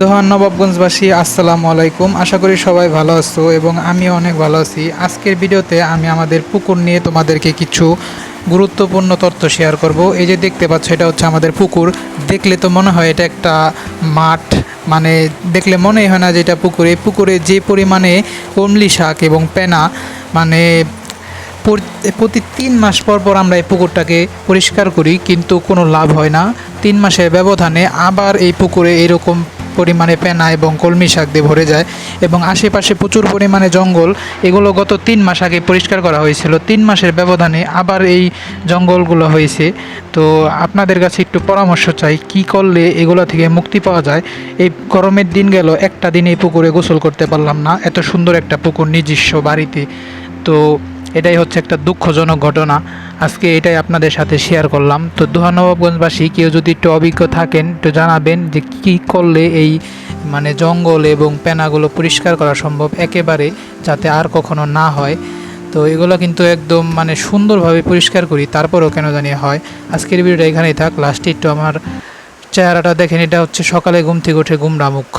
দোহান নবাবগঞ্জবাসী আসসালামু আলাইকুম আশা করি সবাই ভালো আছো এবং আমিও অনেক ভালো আছি। আজকের ভিডিওতে আমি আমাদের পুকুর নিয়ে তোমাদেরকে কিছু গুরুত্বপূর্ণ তথ্য শেয়ার করব। এই যে দেখতে পাচ্ছ, এটা হচ্ছে আমাদের পুকুর। দেখলে তো মনে হয় এটা একটা মাঠ। মানে দেখলে মনেই হয় না যে এটা পুকুর। পুকুরে যে পরিমাণে কমলি শাক এবং পেনা মানে প্রতি তিন মাস পর পর আমরা এই পুকুরটাকে পরিষ্কার করি, কিন্তু কোনো লাভ হয় না। তিন মাসের ব্যবধানে আবার এই পুকুরে এরকম পরিমাণে পেনা এবং কলমি শাক দিয়ে ভরে যায় এবং আশেপাশে প্রচুর পরিমাণে জঙ্গল, এগুলো গত তিন মাস আগে পরিষ্কার করা হয়েছিল। তিন মাসের ব্যবধানে আবার এই জঙ্গলগুলো হয়েছে। তো আপনাদের কাছে একটু পরামর্শ চাই, কি করলে এগুলো থেকে মুক্তি পাওয়া যায়? এই গরমের দিন গেল, একটা দিন এই পুকুরে গোসল করতে পারলাম না, এত সুন্দর একটা পুকুর নিজস্ব বাড়িতে। তো এটাই হচ্ছে একটা দুঃখজনক ঘটনা। আজকে এটাই আপনাদের সাথে শেয়ার করলাম। তো দুহানবাবগঞ্জবাসী কেউ যদি একটু অভিজ্ঞ থাকেন, একটু জানাবেন যে কী করলে এই মানে জঙ্গল এবং পেনাগুলো পরিষ্কার করা সম্ভব একেবারে, যাতে আর কখনো না হয়। তো এগুলো কিন্তু একদম মানে সুন্দরভাবে পরিষ্কার করি, তারপরেও কেন জানি হয়। আজকের ভিডিওটা এখানেই থাক লাস্টে একটু আমার চেহারাটা দেখেন, এটা হচ্ছে সকালে ঘুম থেকে উঠে গুমরা মুখ